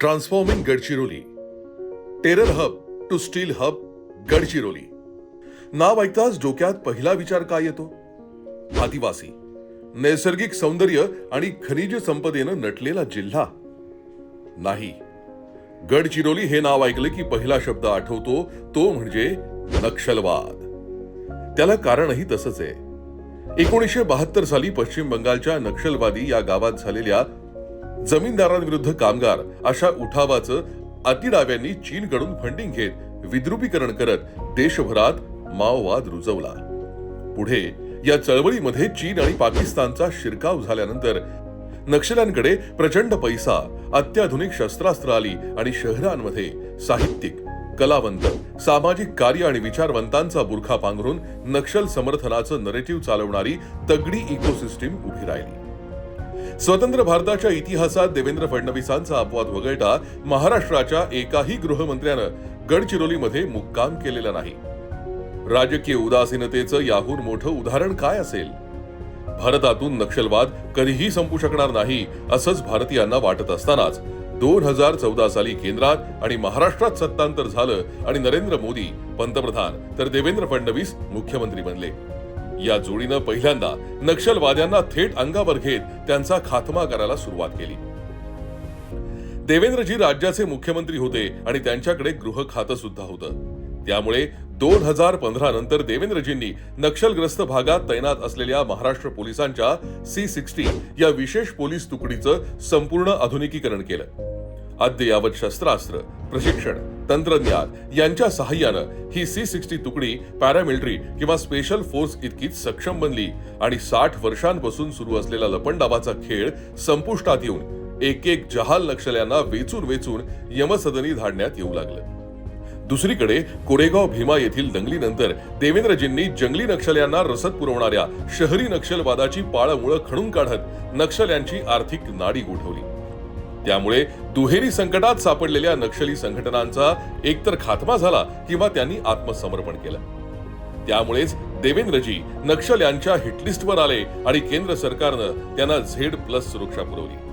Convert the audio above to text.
Transforming Gadchiroli. Terror hub to steel hub Gadchiroli. नाव ऐकताच डोक्यात पहिला विचार काय येतो? आदिवासी. नैसर्गिक सौंदर्य आणि खनिज संपदेनं नटलेला जिल्हा. नाही. गडचिरोली हे नाव ऐकलं की पहिला शब्द आठवतो तो म्हणजे नक्षलवाद. त्याला कारणही तसंच आहे. एकोणीसशे बहात्तर साली पश्चिम बंगालच्या नक्षलवादी या गावात झालेल्या जमीनदारांविरुद्ध कामगार अशा उठावाचं अतिडाव्यांनी चीनकडून फंडिंग घेत विद्रुपीकरण करत देशभरात माओवाद रुजवला. पुढे या चळवळीमध्ये चीन आणि पाकिस्तानचा शिरकाव झाल्यानंतर नक्षल्यांकडे प्रचंड पैसा अत्याधुनिक शस्त्रास्त्र आली आणि शहरांमध्ये साहित्यिक कलावंत सामाजिक कार्य आणि विचारवंतांचा बुरखा पांघरून नक्षल समर्थनाचं नरेटिव्ह चालवणारी तगडी इकोसिस्टीम उभी राहिली. स्वतंत्र भारताच्या इतिहासात देवेंद्र फडणवीसांचा अपवाद वगळता महाराष्ट्राच्या एकाही गृहमंत्र्यानं गडचिरोलीमध्ये मुक्काम केलेला नाही. राजकीय उदासीनतेचं याहून मोठं उदाहरण काय असेल? भारतातून नक्षलवाद कधीही संपू शकणार नाही असंच भारतीयांना वाटत असतानाच दोन हजार चौदा साली केंद्रात आणि महाराष्ट्रात सत्तांतर झालं आणि नरेंद्र मोदी पंतप्रधान तर देवेंद्र फडणवीस मुख्यमंत्री बनले. या जोडीनं पहिल्यांदा नक्षलवाद्यांना थेट अंगावर घेत त्यांचा खात्मा करायला सुरुवात केली. देवेंद्रजी राज्याचे मुख्यमंत्री होते आणि त्यांच्याकडे गृह खातं सुद्धा होतं. त्यामुळे दोन हजार पंधरा नंतर देवेंद्रजींनी नक्षलग्रस्त भागात तैनात असलेल्या महाराष्ट्र पोलिसांच्या सी सिक्स्टी या विशेष पोलीस तुकडीचं संपूर्ण आधुनिकीकरण केलं. अद्ययावत शस्त्रास्त्र प्रशिक्षण तंत्रज्ञान यांच्या सहाय्यानं ही सी सिक्स्टी तुकडी पॅरामिलिटरी किंवा स्पेशल फोर्स इतकीच सक्षम बनली आणि साठ वर्षांपासून सुरू असलेला लपंडावाचा खेळ संपुष्टात येऊन एक एक जहाल नक्षल्यांना वेचून वेचून यमसदनी धाडण्यात येऊ लागलं. दुसरीकडे कोरेगाव भीमा येथील दंगलीनंतर देवेंद्रजींनी जंगली नक्षल्यांना रसद पुरवणाऱ्या शहरी नक्षलवादाची पाळमुळं खणून काढत नक्षल्यांची आर्थिक नाडी गोठवली. त्यामुळे दुहेरी संकटात सापडलेल्या नक्षली संघटनांचा एकतर खात्मा झाला किंवा त्यांनी आत्मसमर्पण केलं. त्यामुळेच देवेंद्रजी नक्षल्यांच्या हिटलिस्टवर आले आणि केंद्र सरकारनं त्यांना झेड प्लस सुरक्षा पुरवली.